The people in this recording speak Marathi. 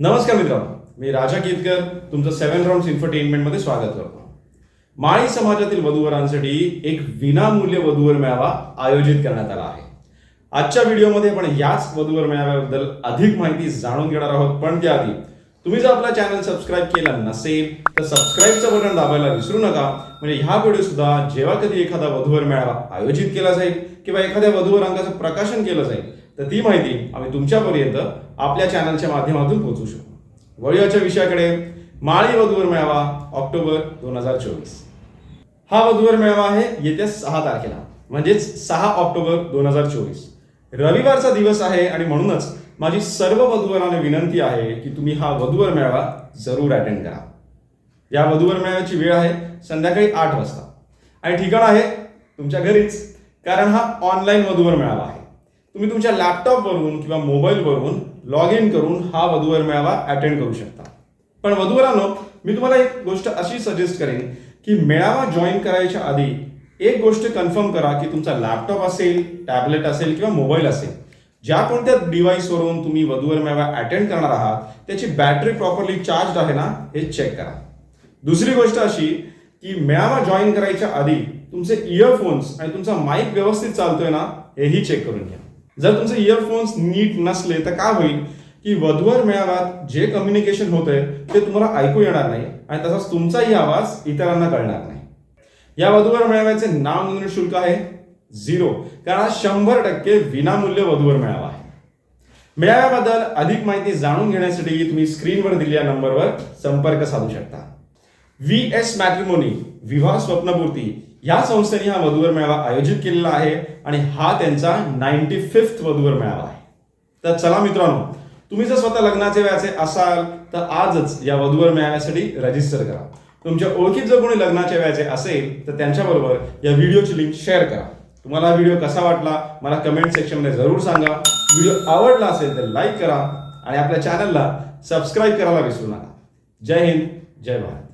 नमस्कार मित्रांनो मी राजा केतकर तुमचं सेव्हन राऊंड इन्फरटेनमेंटमध्ये स्वागत करतो. माळी समाजातील वधूवरांसाठी एक विनामूल्य वधूवर मेळावा आयोजित करण्यात आला आहे. आजच्या व्हिडिओमध्ये आपण याच वधूवर मेळाव्याबद्दल अधिक माहिती जाणून घेणार आहोत पण त्याआधी तुम्ही जर आपला चॅनल सबस्क्राईब केला नसेल तर सबस्क्राईबचं बटन दाबायला विसरू नका. म्हणजे ह्या व्हिडिओ सुद्धा जेव्हा कधी एखादा वधूवर मेळावा आयोजित केला जाईल किंवा एखाद्या वधूवर अंगाचं प्रकाशन केलं जाईल तर ती माहिती आम्ही तुमच्यापर्यंत आपल्या चॅनलच्या माध्यमातून पोहोचू शकतो वळीच्या विषयाकडे. माळी वधूवर मेळावा ऑक्टोबर दोन हजार चोवीस. हा वधूवर मेळावा आहे येत्या सहा तारखेला म्हणजेच सहा ऑक्टोबर दोन हजार चोवीस. रविवारचा दिवस आहे आणि म्हणूनच माझी सर्व वधूवरांना विनंती आहे की तुम्ही हा वधूवर मेळावा जरूर अटेंड करा. या वधूवर मेळाव्याची वेळ आहे संध्याकाळी आठ वाजता. आणि ठिकाण आहे तुमच्या घरीच. कारण हा ऑनलाईन वधूवर मेळावा आहे. तुम्ही तुमच्या लॅपटॉपवरून किंवा मोबाईलवरून लॉग इन करून हा वधूवर मेळावा अटेंड करू शकता. पण वधूवरांनो मी तुम्हाला एक गोष्ट अशी सजेस्ट करेन की मेळावा जॉईन करायच्या आधी एक गोष्ट कन्फर्म करा की तुमचा लॅपटॉप असेल टॅबलेट असेल किंवा मोबाईल असेल ज्या कोणत्या डिव्हाइसवरून तुम्ही वधूवर मेळावा अटेंड करणार आहात त्याची बॅटरी प्रॉपरली चार्ज आहे ना हे चेक करा. दुसरी गोष्ट अशी की मेळावा जॉईन करायच्या आधी तुमचे इयरफोन्स आणि तुमचा माईक व्यवस्थित चालतोय ना हेही चेक करून घ्या. जर तुमचे इयरफोन्स नीट नसले तर काय होईल की वधूवर मेळाव्यात जे कम्युनिकेशन होतंय ते तुम्हाला ऐकू येणार नाही आणि तसाच तुमचाही आवाज इतरांना कळणार नाही. या वधूवर मेळाव्याचे नाव नोंदणी शुल्क आहे झिरो कारण हा शंभर टक्के विनामूल्य वधूवर मेळावा आहे. मेळाव्याबद्दल अधिक माहिती जाणून घेण्यासाठी तुम्ही स्क्रीनवर दिलेल्या नंबरवर संपर्क साधू शकता. व्ही एस मॅट्रिमोनी विवाह स्वप्नपूर्ती या संस्थेने हा वधूवर मेळावा आयोजित केलेला आहे आणि हा त्यांचा नाईन्टी फिफ्थ वधूवर मेळावा आहे. तर चला मित्रांनो तुम्ही जर स्वतः लग्नाचे व्याचे असाल तर आजच या वधूवर मेळाव्यासाठी रजिस्टर करा. तुमच्या ओळखीत जर कोणी लग्नाचे व्याचे असेल तर त्यांच्याबरोबर या व्हिडिओची लिंक शेअर करा. तुम्हाला हा व्हिडिओ कसा वाटला मला कमेंट सेक्शनमध्ये जरूर सांगा. व्हिडिओ आवडला असेल तर लाईक करा आणि आपल्या चॅनलला सबस्क्राईब करायला विसरू नका. जय हिंद जय भारत.